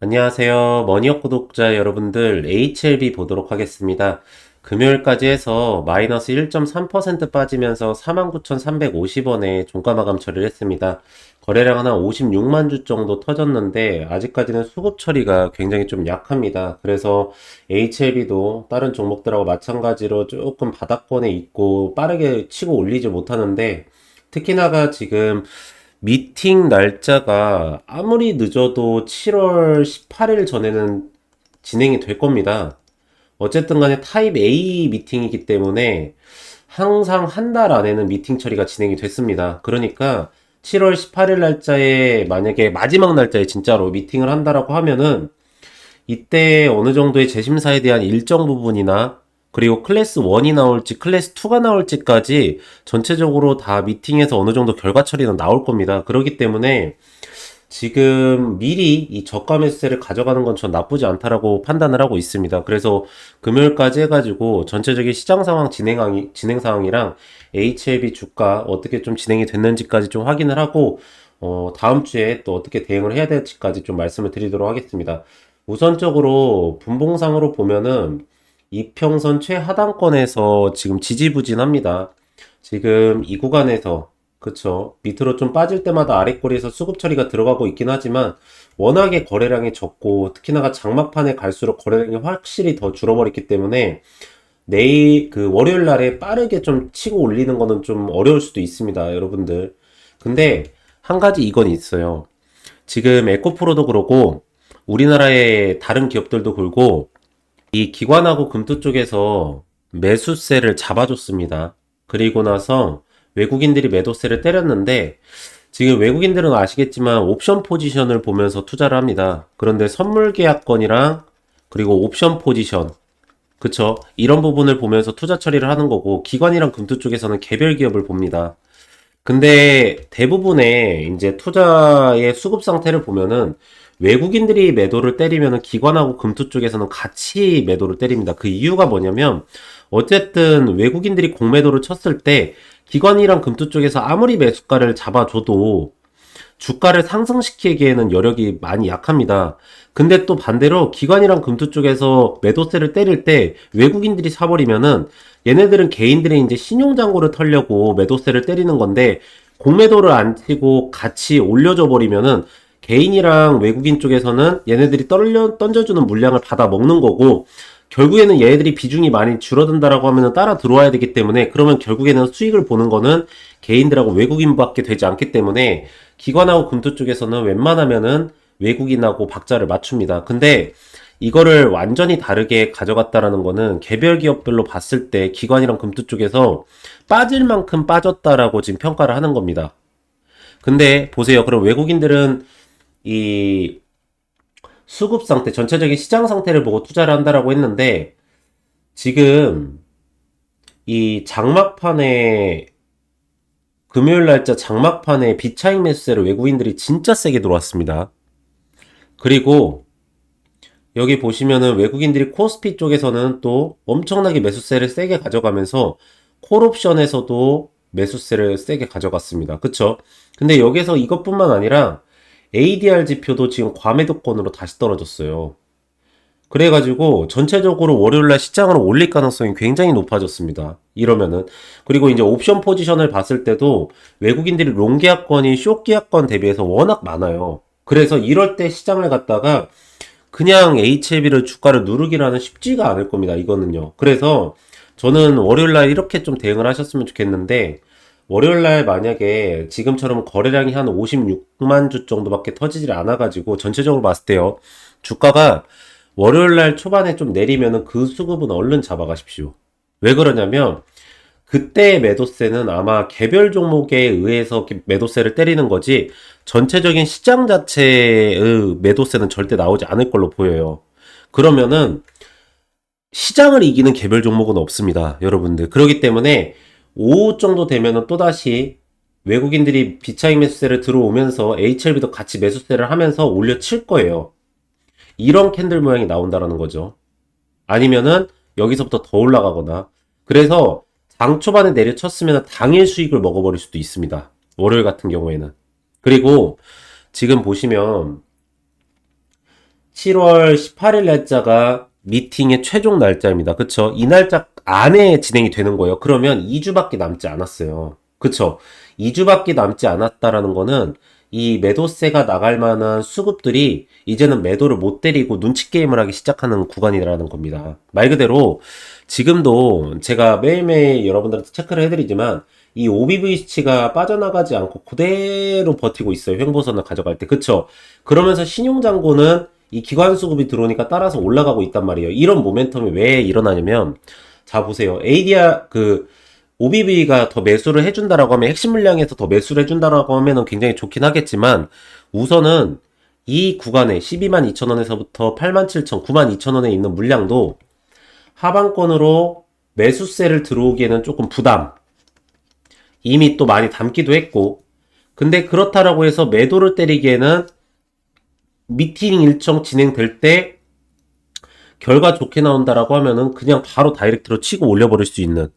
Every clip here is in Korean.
안녕하세요. 머니업 구독자 여러분들, HLB 보도록 하겠습니다. 금요일까지 해서 마이너스 1.3% 빠지면서 49,350원에 종가 마감 처리를 했습니다. 거래량은 한 56만 주 정도 터졌는데, 아직까지는 수급 처리가 굉장히 좀 약합니다. 그래서 HLB도 다른 종목들하고 마찬가지로 조금 바닥권에 있고, 빠르게 치고 올리지 못하는데, 특히나가 지금 미팅 날짜가 아무리 늦어도 7월 18일 전에는 진행이 될 겁니다. 어쨌든 간에 타입 A 미팅이기 때문에 항상 한 달 안에는 미팅 처리가 진행이 됐습니다. 그러니까 7월 18일 날짜에 만약에 마지막 날짜에 진짜로 미팅을 한다라고 하면은 이때 어느 정도의 재심사에 대한 일정 부분이나 그리고 클래스 1이 나올지 클래스 2가 나올지까지 전체적으로 다 미팅에서 어느 정도 결과 처리는 나올 겁니다. 그렇기 때문에 지금 미리 이 저가 매수세를 가져가는 건 전 나쁘지 않다라고 판단을 하고 있습니다. 그래서 금요일까지 해가지고 전체적인 시장 상황 진행, 진행 상황이랑 HLB 주가 어떻게 좀 진행이 됐는지까지 좀 확인을 하고 어, 다음 주에 또 어떻게 대응을 해야 될지까지 좀 말씀을 드리도록 하겠습니다. 우선적으로 분봉상으로 보면은 이평선 최하단권에서 지금 지지부진합니다. 지금 이 구간에서 그쵸 밑으로 좀 빠질 때마다 아래꼬리에서 수급 처리가 들어가고 있긴 하지만 워낙에 거래량이 적고 특히나가 장막판에 갈수록 거래량이 확실히 더 줄어버렸기 때문에 내일 그 월요일 날에 빠르게 좀 치고 올리는 거는 좀 어려울 수도 있습니다, 여러분들. 근데 한 가지 이건 있어요. 지금 에코프로도 그러고 우리나라의 다른 기업들도 그렇고 이 기관하고 금투 쪽에서 매수세를 잡아줬습니다. 그리고 나서 외국인들이 매도세를 때렸는데 지금 외국인들은 아시겠지만 옵션 포지션을 보면서 투자를 합니다. 그런데 선물 계약권이랑 그리고 옵션 포지션 그쵸? 이런 부분을 보면서 투자 처리를 하는 거고 기관이랑 금투 쪽에서는 개별 기업을 봅니다. 근데 대부분의 이제 투자의 수급 상태를 보면은 외국인들이 매도를 때리면 기관하고 금투 쪽에서는 같이 매도를 때립니다. 그 이유가 뭐냐면 어쨌든 외국인들이 공매도를 쳤을 때 기관이랑 금투 쪽에서 아무리 매수가를 잡아줘도 주가를 상승시키기에는 여력이 많이 약합니다. 근데 또 반대로 기관이랑 금투 쪽에서 매도세를 때릴 때 외국인들이 사버리면은 얘네들은 개인들이 이제 신용장고를 털려고 매도세를 때리는 건데 공매도를 안 치고 같이 올려줘 버리면은 개인이랑 외국인 쪽에서는 얘네들이 떨려, 던져주는 물량을 받아 먹는 거고, 결국에는 얘네들이 비중이 많이 줄어든다라고 하면 따라 들어와야 되기 때문에, 그러면 결국에는 수익을 보는 거는 개인들하고 외국인밖에 되지 않기 때문에, 기관하고 금투 쪽에서는 웬만하면은 외국인하고 박자를 맞춥니다. 근데 이거를 완전히 다르게 가져갔다라는 거는 개별 기업별로 봤을 때 기관이랑 금투 쪽에서 빠질 만큼 빠졌다라고 지금 평가를 하는 겁니다. 근데 보세요. 그럼 외국인들은 이 수급 상태, 전체적인 시장 상태를 보고 투자를 한다라고 했는데, 지금 이 장막판에, 금요일 날짜 장막판에 비차익 매수세를 외국인들이 진짜 세게 들어왔습니다. 그리고 여기 보시면은 외국인들이 코스피 쪽에서는 또 엄청나게 매수세를 세게 가져가면서 콜옵션에서도 매수세를 세게 가져갔습니다. 그쵸? 근데 여기서 이것뿐만 아니라 ADR 지표도 지금 과매도권으로 다시 떨어졌어요. 그래가지고 전체적으로 월요일날 시장을 올릴 가능성이 굉장히 높아졌습니다. 이러면은 그리고 이제 옵션 포지션을 봤을 때도 외국인들이 롱 계약권이 쇼 계약권 대비해서 워낙 많아요. 그래서 이럴 때 시장을 갔다가 그냥 HLB를 주가를 누르기라는 쉽지가 않을 겁니다. 이거는요. 그래서 저는 월요일날 이렇게 좀 대응을 하셨으면 좋겠는데 월요일 날 만약에 지금처럼 거래량이 한 56만 주 정도밖에 터지질 않아가지고 전체적으로 봤을 때요. 주가가 월요일 날 초반에 좀 내리면은 그 수급은 얼른 잡아가십시오. 왜 그러냐면 그때 매도세는 아마 개별 종목에 의해서 매도세를 때리는 거지 전체적인 시장 자체의 매도세는 절대 나오지 않을 걸로 보여요. 그러면은 시장을 이기는 개별 종목은 없습니다. 여러분들. 그렇기 때문에 오후 정도 되면은 또다시 외국인들이 비차익 매수세를 들어오면서 HLB도 같이 매수세를 하면서 올려 칠 거예요. 이런 캔들 모양이 나온다라는 거죠. 아니면은 여기서부터 더 올라가거나. 그래서 장 초반에 내려쳤으면 당일 수익을 먹어버릴 수도 있습니다. 월요일 같은 경우에는. 그리고 지금 보시면 7월 18일 날짜가 미팅의 최종 날짜입니다. 그쵸? 이 날짜 안에 진행이 되는 거예요. 그러면 2주밖에 남지 않았어요. 그쵸? 2주밖에 남지 않았다라는 거는 이 매도세가 나갈 만한 수급들이 이제는 매도를 못 때리고 눈치 게임을 하기 시작하는 구간이라는 겁니다. 말 그대로 지금도 제가 매일매일 여러분들한테 체크를 해드리지만 이 OBVC가 빠져나가지 않고 그대로 버티고 있어요. 횡보선을 가져갈 때. 그쵸? 그러면서 신용장고는 이 기관 수급이 들어오니까 따라서 올라가고 있단 말이에요. 이런 모멘텀이 왜 일어나냐면, 자, 보세요. ADR, 그, OBV가 더 매수를 해준다라고 하면, 핵심 물량에서 더 매수를 해준다라고 하면은 굉장히 좋긴 하겠지만, 우선은 이 구간에 12만 2천 원에서부터 8만 7천, 9만 2천 원에 있는 물량도 하방권으로 매수세를 들어오기에는 조금 부담. 이미 또 많이 담기도 했고, 근데 그렇다라고 해서 매도를 때리기에는 미팅 일정 진행될 때 결과 좋게 나온다라고 하면은 그냥 바로 다이렉트로 치고 올려버릴 수 있는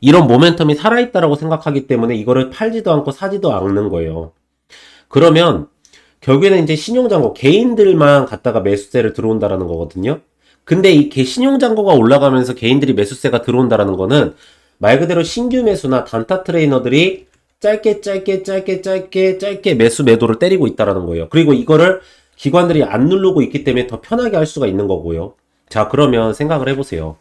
이런 모멘텀이 살아있다라고 생각하기 때문에 이거를 팔지도 않고 사지도 않는 거예요. 그러면 결국에는 이제 신용장고 개인들만 갖다가 매수세를 들어온다라는 거거든요. 근데 이 신용장고가 올라가면서 개인들이 매수세가 들어온다라는 거는 말 그대로 신규 매수나 단타 트레이너들이 짧게 짧게 짧게 짧게 짧게 매수 매도를 때리고 있다라는 거예요. 그리고 이거를 기관들이 안 누르고 있기 때문에 더 편하게 할 수가 있는 거고요. 자, 그러면 생각을 해보세요.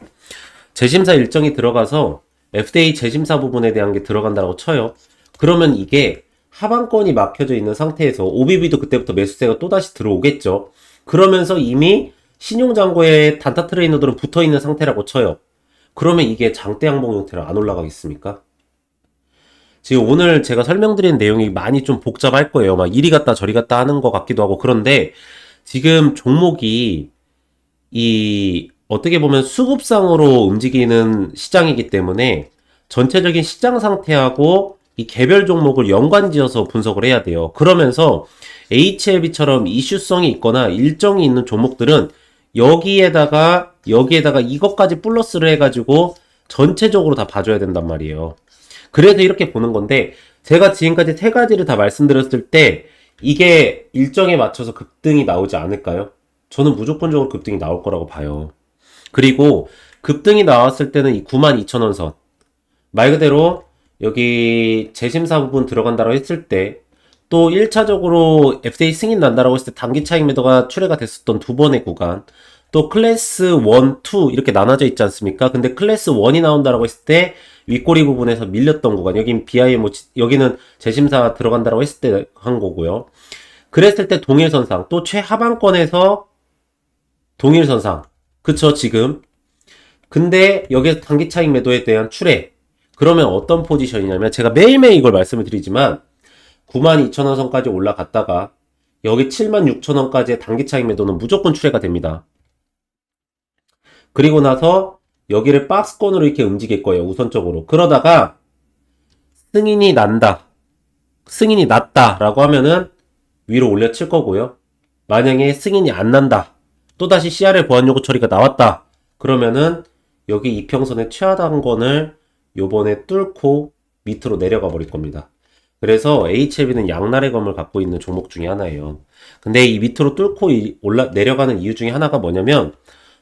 재심사 일정이 들어가서 FDA 재심사 부분에 대한 게 들어간다고 쳐요. 그러면 이게 하반권이 막혀져 있는 상태에서 OBB도 그때부터 매수세가 또다시 들어오겠죠. 그러면서 이미 신용장고에 단타 트레이너들은 붙어 있는 상태라고 쳐요. 그러면 이게 장대 항봉 형태로 안 올라가겠습니까? 지금 오늘 제가 설명드린 내용이 많이 좀 복잡할 거예요. 막 이리 갔다 저리 갔다 하는 것 같기도 하고 그런데 지금 종목이 이 어떻게 보면 수급상으로 움직이는 시장이기 때문에 전체적인 시장 상태하고 이 개별 종목을 연관지어서 분석을 해야 돼요. 그러면서 HLB처럼 이슈성이 있거나 일정이 있는 종목들은 여기에다가 여기에다가 이것까지 플러스를 해가지고 전체적으로 다 봐줘야 된단 말이에요. 그래서 이렇게 보는 건데 제가 지금까지 세 가지를 다 말씀드렸을 때 이게 일정에 맞춰서 급등이 나오지 않을까요? 저는 무조건적으로 급등이 나올 거라고 봐요. 그리고 급등이 나왔을 때는 이 92,000원 선. 말 그대로 여기 재심사 부분 들어간다고 했을 때 또 1차적으로 FDA 승인 난다라고 했을 때 단기 차익 매도가 출회가 됐었던 두 번의 구간 또 클래스 1, 2 이렇게 나눠져 있지 않습니까? 근데 클래스 1이 나온다라고 했을 때 윗꼬리 부분에서 밀렸던 구간 여긴 BIM 여기는 재심사 들어간다라고 했을 때 한 거고요. 그랬을 때 동일선상 또 최하반권에서 동일선상 그쵸 지금 근데 여기서 단기 차익 매도에 대한 출회 그러면 어떤 포지션이냐면 제가 매일매일 이걸 말씀을 드리지만 92,000원 선까지 올라갔다가 여기 76,000원까지의 단기 차익 매도는 무조건 출회가 됩니다. 그리고 나서 여기를 박스권으로 이렇게 움직일 거예요. 우선적으로. 그러다가 승인이 난다. 승인이 났다. 라고 하면은 위로 올려칠 거고요. 만약에 승인이 안 난다. 또다시 CRL 보안 요구 처리가 나왔다. 그러면은 여기 이평선의 최하단권을 요번에 뚫고 밑으로 내려가 버릴 겁니다. 그래서 HLB는 양날의 검을 갖고 있는 종목 중에 하나예요. 근데 이 밑으로 뚫고 올라 내려가는 이유 중에 하나가 뭐냐면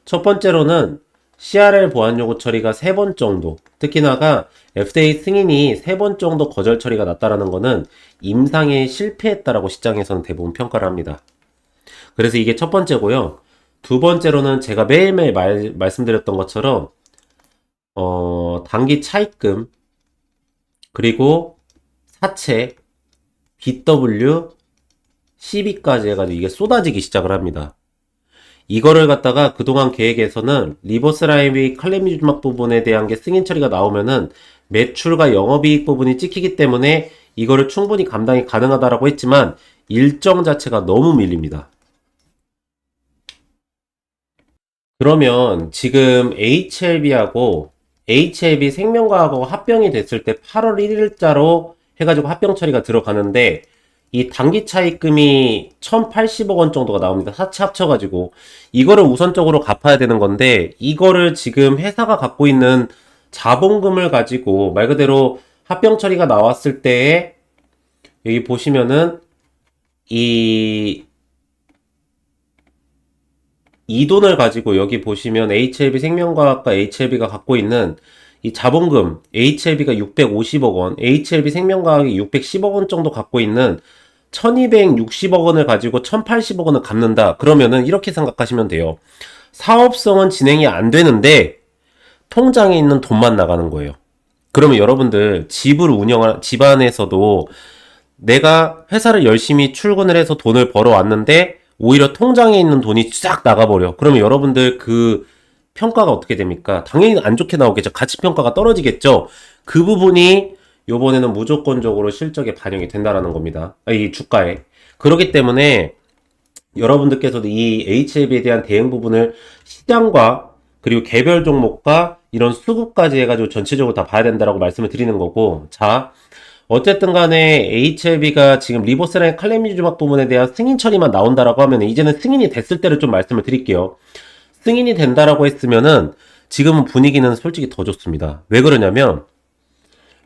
첫 번째로는 CRL 보안 요구 처리가 세 번 정도, 특히나가 FDA 승인이 세 번 정도 거절 처리가 났다라는 것은 임상에 실패했다라고 시장에서는 대부분 평가를 합니다. 그래서 이게 첫 번째고요. 두 번째로는 제가 매일매일 말, 말씀드렸던 것처럼 어, 단기 차입금 그리고 사채 BW 12까지 해가지고 이게 쏟아지기 시작을 합니다. 이거를 갖다가 그동안 계획에서는 리버스 라이비 칼레미주막 부분에 대한 게 승인 처리가 나오면은 매출과 영업이익 부분이 찍히기 때문에 이거를 충분히 감당이 가능하다라고 했지만 일정 자체가 너무 밀립니다. 그러면 지금 HLB하고 HLB 생명과학하고 합병이 됐을 때 8월 1일자로 해가지고 합병 처리가 들어가는데 이 단기 차입금이 1,080억 원 정도가 나옵니다. 사채 합쳐가지고. 이거를 우선적으로 갚아야 되는 건데, 이거를 지금 회사가 갖고 있는 자본금을 가지고, 말 그대로 합병 처리가 나왔을 때에, 여기 보시면은, 이, 이 돈을 가지고 여기 보시면 HLB 생명과학과 HLB가 갖고 있는 이 자본금 HLB가 650억 원, HLB 생명과학이 610억 원 정도 갖고 있는 1260억 원을 가지고 1080억 원을 갚는다. 그러면은 이렇게 생각하시면 돼요. 사업성은 진행이 안 되는데 통장에 있는 돈만 나가는 거예요. 그러면 여러분들 집을 운영할 집안에서도 내가 회사를 열심히 출근을 해서 돈을 벌어왔는데 오히려 통장에 있는 돈이 싹 나가버려. 그러면 여러분들 그 평가가 어떻게 됩니까? 당연히 안 좋게 나오겠죠. 가치 평가가 떨어지겠죠. 그 부분이 요번에는 무조건적으로 실적에 반영이 된다라는 겁니다. 아, 이 주가에. 그렇기 때문에 여러분들께서도 이 HLB에 대한 대응 부분을 시장과 그리고 개별 종목과 이런 수급까지 해가지고 전체적으로 다 봐야 된다라고 말씀을 드리는 거고. 자, 어쨌든 간에 HLB가 지금 리버스라인 칼레미주막 부분에 대한 승인 처리만 나온다라고 하면 이제는 승인이 됐을 때를 좀 말씀을 드릴게요. 승인이 된다라고 했으면은 지금은 분위기는 솔직히 더 좋습니다. 왜 그러냐면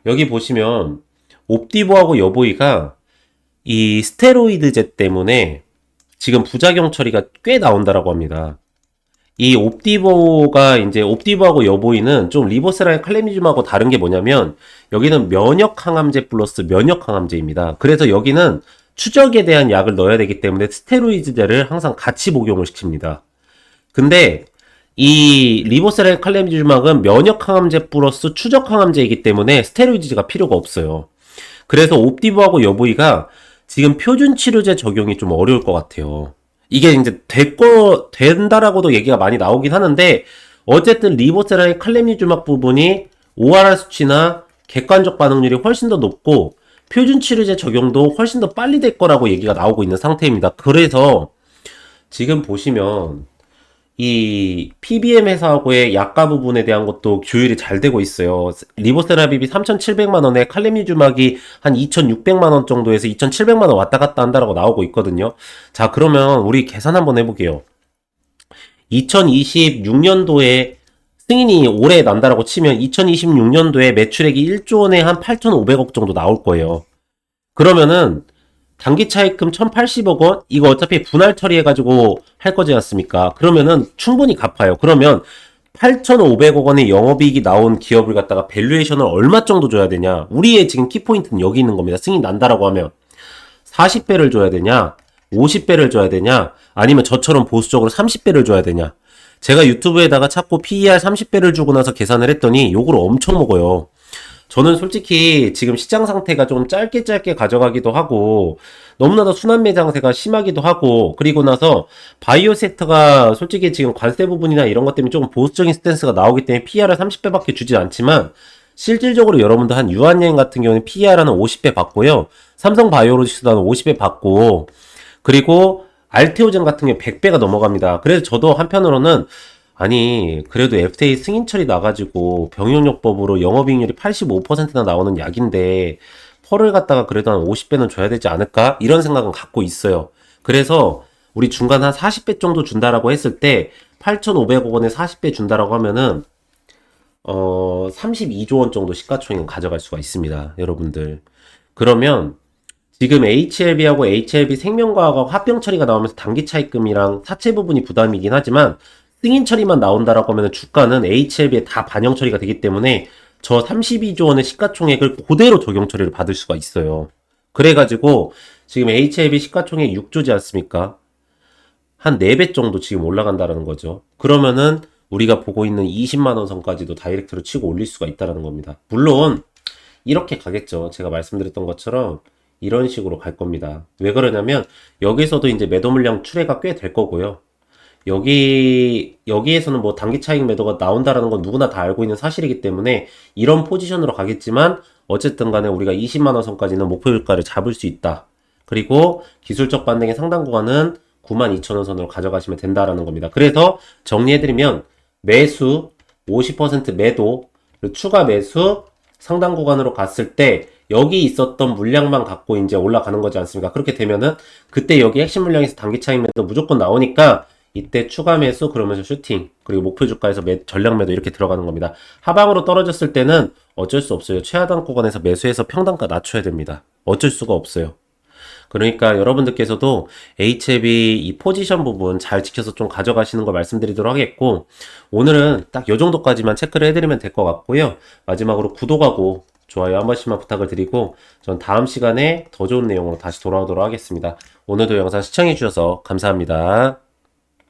여기 보시면 옵디보하고 여보이가 이 스테로이드제 때문에 지금 부작용 처리가 꽤 나온다라고 합니다. 이 옵디보가 이제 옵디보하고 여보이는 좀 리버스라인 칼레미즘하고 다른 게 뭐냐면 여기는 면역 항암제 플러스 면역 항암제입니다. 그래서 여기는 추적에 대한 약을 넣어야 되기 때문에 스테로이드제를 항상 같이 복용을 시킵니다. 근데 이 리보세랄 칼레미주막은 면역 항암제 플러스 추적 항암제이기 때문에 스테로이드가 필요가 없어요. 그래서 옵디브하고 여보이가 지금 표준 치료제 적용이 좀 어려울 것 같아요. 이게 이제 될거 된다라고도 얘기가 많이 나오긴 하는데 어쨌든 리보세랄 칼레미주막 부분이 ORR 수치나 객관적 반응률이 훨씬 더 높고 표준 치료제 적용도 훨씬 더 빨리 될 거라고 얘기가 나오고 있는 상태입니다. 그래서 지금 보시면 이 PBM 회사하고의 약가 부분에 대한 것도 조율이 잘 되고 있어요. 리보세라비비 3,700만 원에 칼레미주막이 한 2,600만 원 정도에서 2,700만 원 왔다 갔다 한다라고 나오고 있거든요. 자, 그러면 우리 계산 한번 해 볼게요. 2026년도에 승인이 올해 난다라고 치면 2026년도에 매출액이 1조 원에 한 8,500억 정도 나올 거예요. 그러면은 단기 차익금 1,080억 원? 이거 어차피 분할 처리해가지고 할 거지 않습니까? 그러면은 충분히 갚아요. 그러면 8,500억 원의 영업이익이 나온 기업을 갖다가 밸류에이션을 얼마 정도 줘야 되냐? 우리의 지금 키포인트는 여기 있는 겁니다. 승인 난다라고 하면 40배를 줘야 되냐? 50배를 줘야 되냐? 아니면 저처럼 보수적으로 30배를 줘야 되냐? 제가 유튜브에다가 찾고 PER 30배를 주고 나서 계산을 했더니 요걸 엄청 먹어요. 저는 솔직히 지금 시장 상태가 좀 짧게 짧게 가져가기도 하고 너무나도 순환 매 장세가 심하기도 하고 그리고 나서 바이오 섹터가 솔직히 지금 관세 부분이나 이런 것 때문에 조금 보수적인 스탠스가 나오기 때문에 PR을 30배밖에 주지 않지만 실질적으로 여러분들 한 유한여행 같은 경우는 PR은 50배 받고요. 삼성 바이오로직스도 한 50배 받고 그리고 알테오젠 같은 경우 100배가 넘어갑니다. 그래서 저도 한편으로는 아니 그래도 FDA 승인 처리 나가지고 병용요법으로 영업이익률이 85%나 나오는 약인데 펄을 갖다가 그래도 한 50배는 줘야 되지 않을까 이런 생각은 갖고 있어요. 그래서 우리 중간 한 40배 정도 준다라고 했을 때 8,500억 원에 40배 준다라고 하면은 어 32조 원 정도 시가총액 가져갈 수가 있습니다, 여러분들. 그러면 지금 HLB하고 HLB 생명과학하고 합병 처리가 나오면서 단기 차익금이랑 사채 부분이 부담이긴 하지만 승인 처리만 나온다라고 하면 주가는 HLB에 다 반영 처리가 되기 때문에 저 32조 원의 시가총액을 그대로 적용 처리를 받을 수가 있어요. 그래가지고 지금 HLB 시가총액 6조지 않습니까? 한 4배 정도 지금 올라간다라는 거죠. 그러면은 우리가 보고 있는 20만원 선까지도 다이렉트로 치고 올릴 수가 있다라는 겁니다. 물론 이렇게 가겠죠. 제가 말씀드렸던 것처럼 이런 식으로 갈 겁니다. 왜 그러냐면 여기서도 이제 매도 물량 출회가 꽤 될 거고요. 여기 여기에서는 뭐 단기 차익 매도가 나온다라는 건 누구나 다 알고 있는 사실이기 때문에 이런 포지션으로 가겠지만 어쨌든 간에 우리가 20만 원 선까지는 목표 유가를 잡을 수 있다. 그리고 기술적 반등의 상당 구간은 9만 2천 원 선으로 가져가시면 된다라는 겁니다. 그래서 정리해드리면 매수 50% 매도 추가 매수 상당 구간으로 갔을 때 여기 있었던 물량만 갖고 이제 올라가는 거지 않습니까? 그렇게 되면은 그때 여기 핵심 물량에서 단기 차익 매도 무조건 나오니까 이때 추가 매수 그러면서 슈팅 그리고 목표 주가에서 매, 전략 매도 이렇게 들어가는 겁니다. 하방으로 떨어졌을 때는 어쩔 수 없어요. 최하단 구간에서 매수해서 평단가 낮춰야 됩니다. 어쩔 수가 없어요. 그러니까 여러분들께서도 HLB 이 포지션 부분 잘 지켜서 좀 가져가시는 걸 말씀드리도록 하겠고, 오늘은 딱 요 정도까지만 체크를 해드리면 될 것 같고요. 마지막으로 구독하고 좋아요 한 번씩만 부탁을 드리고, 전 다음 시간에 더 좋은 내용으로 다시 돌아오도록 하겠습니다. 오늘도 영상 시청해주셔서 감사합니다.